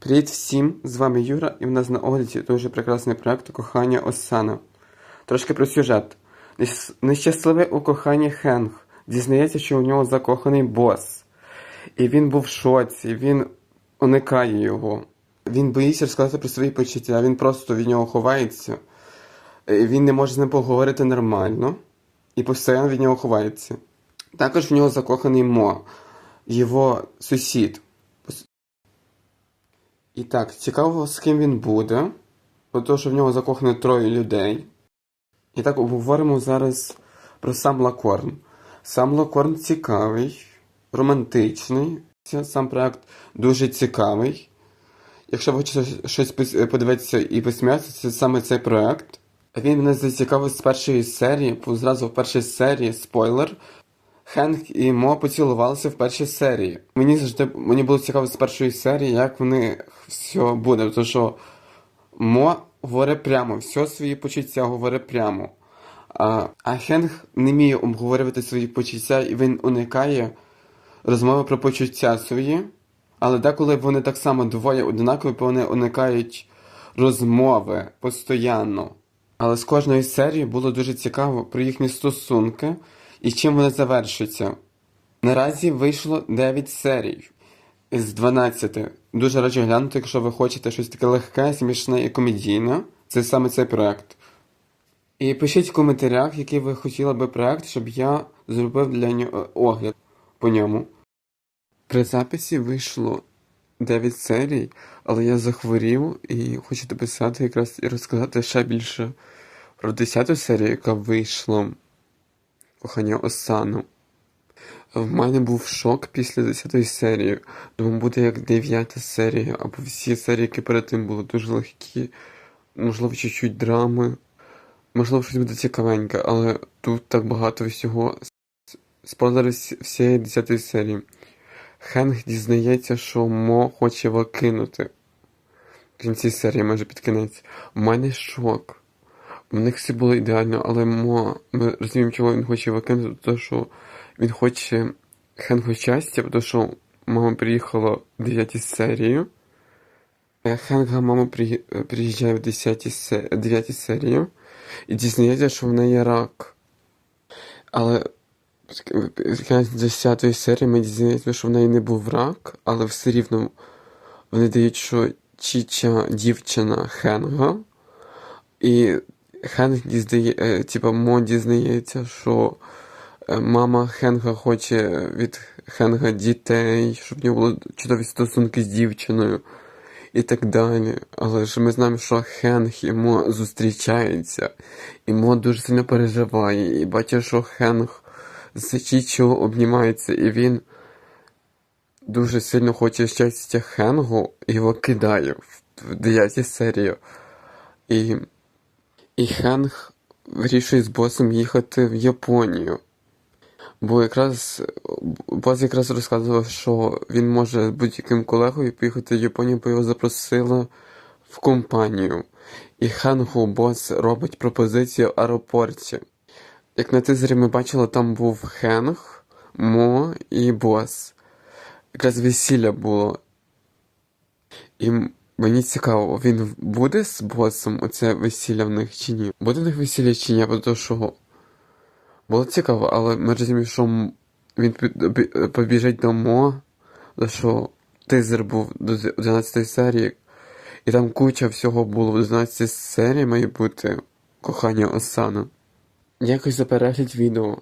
Привіт всім! З вами Юра, і в нас на огляді дуже прекрасний проект Кохання Осана. Трошки про сюжет. Нещ- Нещасливий у коханні Хенг дізнається, що у нього закоханий бос. І він був в шоці, він уникає його. Він боїться розказати про свої почуття, він просто від нього ховається. Він не може з ним поговорити нормально і постійно від нього ховається. Також в нього закоханий Мо, його сусід. І так, цікаво, з ким він буде, бо то, що в нього закохано троє людей. І так обговоримо зараз про сам Лакорн. Сам Лакорн цікавий, романтичний. Сам проект дуже цікавий. Якщо ви хочете щось подивитися і посміятися, це саме цей проект. Він мене зацікавив з першої серії, зразу в першій серії спойлер. Хенк і Мо поцілувалися в першій серії. Мені завжди мені було цікаво з першої серії, як в них все буде. Тому що Мо говорить прямо, все свої почуття говорить прямо. А, а Хенк не вміє обговорювати свої почуття, і він уникає розмови про почуття свої. Але деколи вони так само двоє однакові, бо вони уникають розмови постійно. Але з кожної серії було дуже цікаво про їхні стосунки і чим вони завершаться. Наразі вийшло 9 серій із 12. Дуже раджу глянути, якщо ви хочете щось таке легке, смішне і комедійне. Це саме цей проект. І пишіть в коментарях, який ви хотіли би проект, щоб я зробив для нього огляд по ньому. При записі вийшло 9 серій, але я захворів і хочу дописати якраз і розказати ще більше про 10 серію, яка вийшла кохання Осану. В мене був шок після 10 серії. Думаю, буде як 9 серія, або всі серії, які перед тим були дуже легкі, можливо, чуть-чуть драми, можливо, щось буде цікавеньке, але тут так багато всього. Спойлери всієї 10 серії. Хенг дізнається, що Мо хоче його кинути. В кінці серії, майже під кінець. У мене шок. У них все було ідеально, але Мо, ми розуміємо, чого він хоче викинути, тому що він хоче Хенгу щастя, тому що мама приїхала в 9 серії. Е, Хенга мама приї- приїжджає в 10 9 серії і дізнається, що в неї рак. Але в кінець 10 серії ми дізнаємося, що в неї не був рак, але все рівно вони дають, що Чіча дівчина Хенга, і Хенг дізнає, е, типа Мо дізнається, що е, мама Хенга хоче від Хенга дітей, щоб в нього були чудові стосунки з дівчиною і так далі. Але ж ми знаємо, що Хенг і Мо зустрічаються, і Мо дуже сильно переживає, і бачить, що Хенг з Чічо обнімається, і він дуже сильно хоче щастя Хенгу і його кидає в в 9 серії. І, і Хенг вирішує з босом їхати в Японію. Бо якраз бос якраз розказував, що він може з будь-яким колегою поїхати в Японію, бо його запросили в компанію. І Хенгу бос робить пропозицію в аеропорті. Як на тизері ми бачили, там був Хенг, Мо і бос. Якраз весілля було. І мені цікаво, він буде з босом оце весілля в них чи ні? Буде в них весілля чи ні? Бо що було цікаво, але ми розуміємо, що він побіжить до Мо, за що тизер був до 11 серії, і там куча всього було в 11 серії має бути кохання Осана. Дякую за відео.